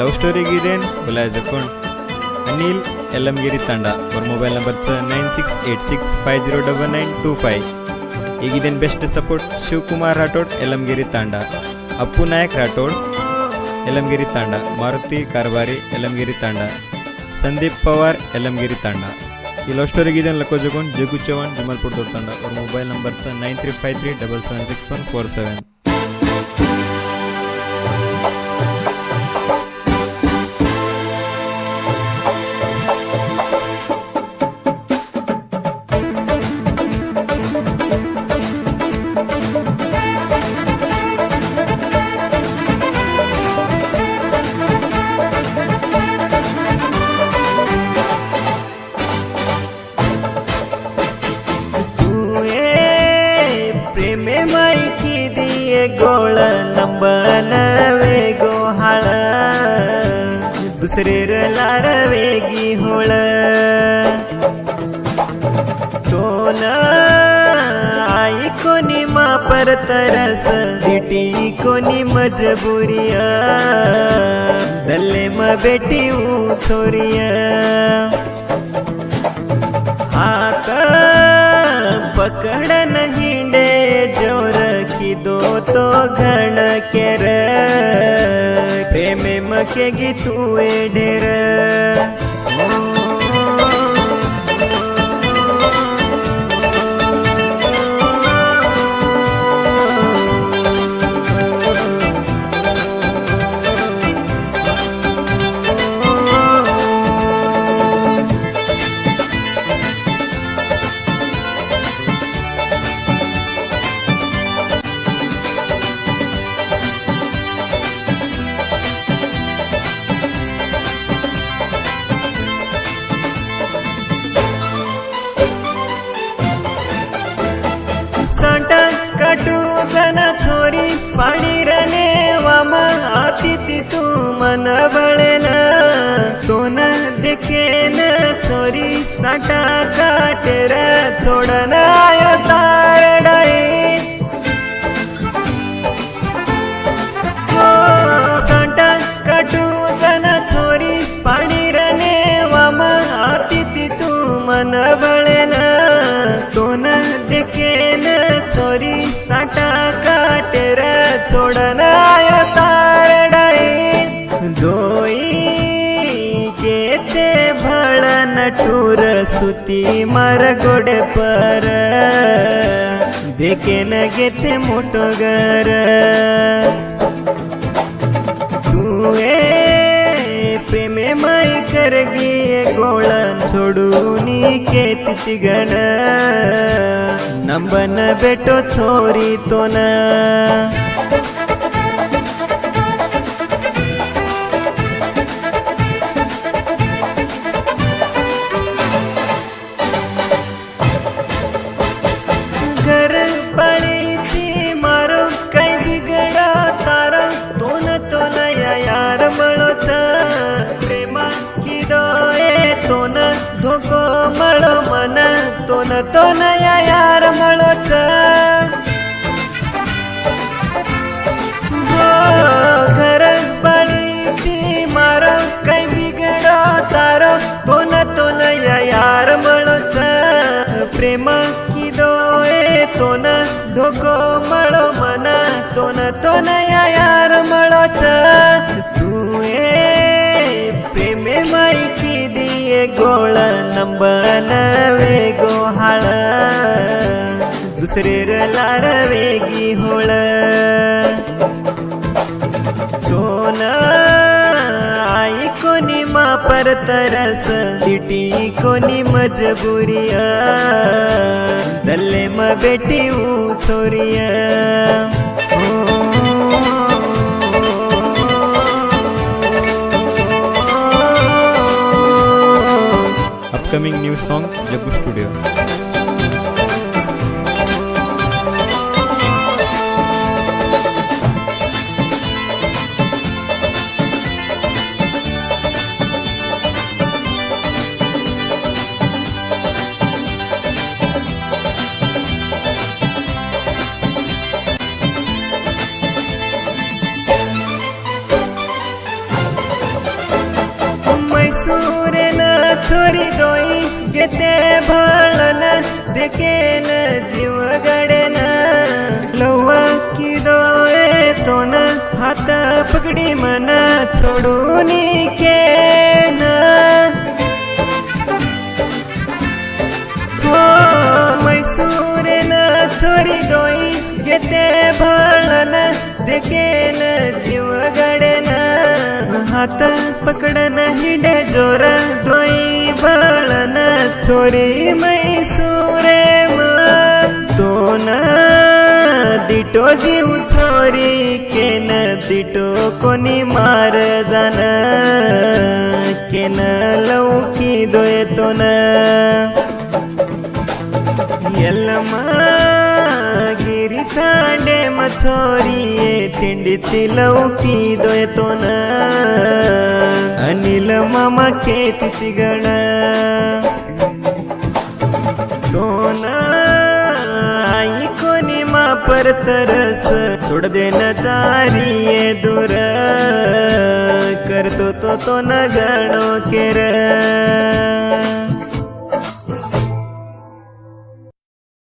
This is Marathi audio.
ಲವ್ ಸ್ಟೋರಿಗಿದೇನು ಗುಲಾಯ್ಜಕೊಂಡ್ ಅನಿಲ್ ಯಲ್ಲಂಗಿರಿ ತಂಡ. ಅವ್ರ mobile numbers nine six eight six five zero double nine two five ಈಗಿದೇನು best support Shivakumar Rathod, Yallangiri ತಾಂಡ. ಅಪ್ಪು ನಾಯಕ್ ರಾಠೋಡ್, ಯಲ್ಲಂಗಿರಿ ತಾಂಡ. ಮಾರುತಿ ಕಾರ್ಬಾರಿ ಯಲ್ಲಂಗಿರಿ ತಾಂಡ. ಸಂದೀಪ್ ಪವಾರ್, ಯಲ್ಲಂಗಿರಿ ತಾಂಡ. ಈ ಲವ್ ಸ್ಟೋರಿಗೆ ಲಕ್ಕೋ ಜಗೊಂಡ್ ಜಗು ಚೌಹಾಣ್ ಜಮಲ್ಪುರ್ ದೊಡ್ಡ ತಂಡ. ಅವ್ರ mobile numbers nine three five three double seven six one four seven गोळ नंबन वेगो हाळ. दुसरे लार वेगी होळ. तोन आई कोणी मा परतरस दिटी कोणी मजबुरिया दल्ले म बेटी छोरिया आता पकड़न हिंडे. तो घण केर प्रेमे मके गी तुए ढेर छोरी पाणी रने वाम आती ती तू मन बळेन तोन देखेन छोरी सांटा काटेर. छोडन आयो तारडाई हो, सांटा काटू जन छोरी पाणी रने वाम आती ती तू मन बळेन तोन केते भळ नटूर सुती मर गोडे पर देखेन घेते मोठो घर तुए प्रेमे माय करगी गोळन सोडून केती गण नंबन बेटो छोरी तो ना तोन तोन या यार मळोच. घर पळीची मार काही बिगडा तार. तोन तोन या यार मळोच. प्रेमा की दोये तोन धोको मळो मन. तोन तोन या यार मळोच. ए प्रेमे माईकी दिये गोळ नंबन दुसरेर लार वेगी होळ. सोन आई कोणी मा परतरस दिटी कोणी मजबुरिया. दल्ले म बेटी छोरिया अपकमिंग न्यू सॉन्ग जगू स्टुडिओ घेते भळन देखेन जीव गडेन. लव्वा की डोळे तोन हात पकडी मन सोडून केन हो मैसूरेन छोरी दोई घेते भळन देखेन जीव गडेन हात पकडन हिंडे जोर दोई भळन छोरी मैसूरे दोन दिटो जीव छोरी केन दिटो कोणी मार जान केन लौकी दोयतोन ಎಲ್ಲಮ್ಮ ठाडे मछोरिये तिंडीती लवकी दोयतो ना अनिल मामा केतीची गण तो ना आई कोणी मापर तरस. सोड देन तारिये दूर. करतो तो तो न गणो केर.